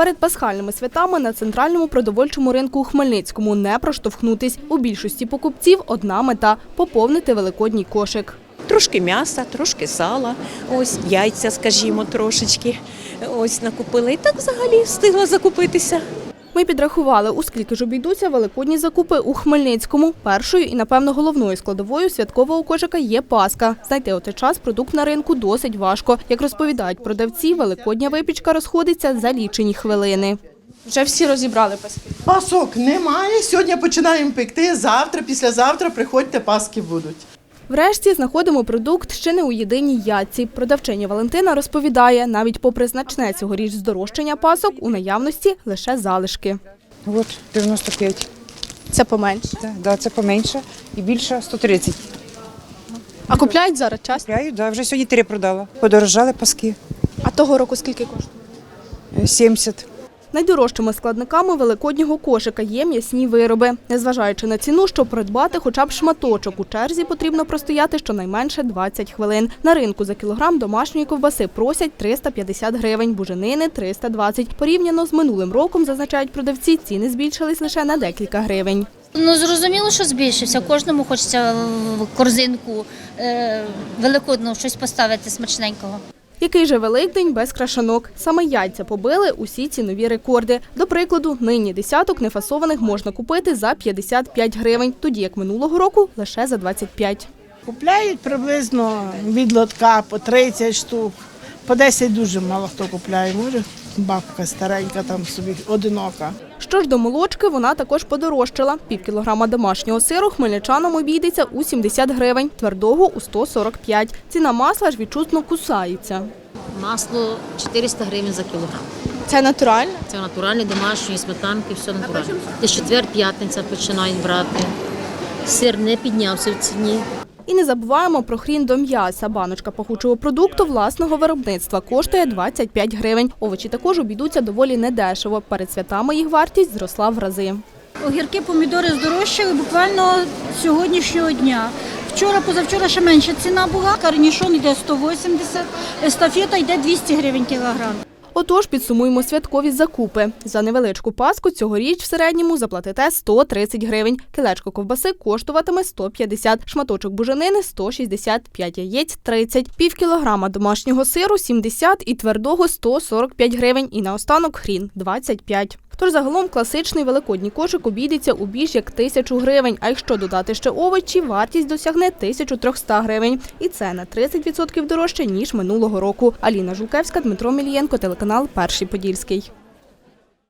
Перед пасхальними святами на центральному продовольчому ринку у Хмельницькому не проштовхнутись. У більшості покупців одна мета поповнити великодній кошик. Трошки м'яса, трошки сала, ось яйця, скажімо, трошечки. Ось накупили. І так взагалі встигла закупитися. Ми підрахували, у скільки ж обійдуться великодні закупи у Хмельницькому. Першою і, напевно, головною складовою святкового кошика є паска. Знайти у цей час продукт на ринку досить важко. Як розповідають продавці, великодня випічка розходиться за лічені хвилини. Вже всі розібрали паски. Пасок немає. Сьогодні починаємо пекти. Завтра, післязавтра приходьте, паски будуть. Врешті знаходимо продукт ще не у єдиній ятці. Продавчиня Валентина розповідає, навіть попри значне цьогоріч здорожчання пасок, у наявності лише залишки. От 95. Це поменше. Да, да, це поменше і більше 130. А купляють зараз час. Купляю, да, вже сьогодні три продала. Подорожали паски. А того року скільки коштує? Е, 70. Найдорожчими складниками великоднього кошика є м'ясні вироби. Незважаючи на ціну, щоб придбати хоча б шматочок, у черзі потрібно простояти щонайменше 20 хвилин. На ринку за кілограм домашньої ковбаси просять 350 гривень, буженини – 320. Порівняно з минулим роком, зазначають продавці, ціни збільшились лише на декілька гривень. Ну зрозуміло, що збільшився. Кожному хочеться в корзинку е, великодну щось поставити смачненького. Який же Великдень без крашанок? Саме яйця побили усі цінові рекорди. До прикладу, нині десяток нефасованих можна купити за 55 гривень, тоді як минулого року лише за 25. Купляють приблизно від лотка по 30 штук. По 10 дуже мало хто купляє. Може, бабка старенька там собі одинока. Що ж до молочки, вона також подорожчала. Пів кілограма домашнього сиру хмельничанам обійдеться у 70 гривень, твердого у 145. Ціна масла ж відчутно кусається. Масло 400 гривень за кілограм. Це натуральне? Це натуральні домашні сметанки, все натуральне. Десь четвер, п'ятниця починають брати. Сир не піднявся в ціні. І не забуваємо про хрін до м'яса. Баночка пахучого продукту власного виробництва коштує 25 гривень. Овочі також обійдуться доволі недешево. Перед святами їх вартість зросла в рази. Огірки, помідори здорожчали буквально сьогоднішнього дня. Вчора, позавчора ще менша ціна була, карнішон йде 180, естафета йде 200 гривень кілограм. Отож, підсумуємо святкові закупи. За невеличку паску цьогоріч в середньому заплатите 130 гривень. Кілечко ковбаси коштуватиме 150, шматочок буженини 165, яєць 30, пів кілограма домашнього сиру 70 і твердого 145 гривень. І наостанок хрін 25. Тож загалом класичний великодній кошик обійдеться у більш як тисячу гривень. А якщо додати ще овочі, вартість досягне 1300 гривень. І це на 30% дорожче ніж минулого року. Аліна Жулкевська, Дмитро Мілієнко, телеканал Перший Подільський.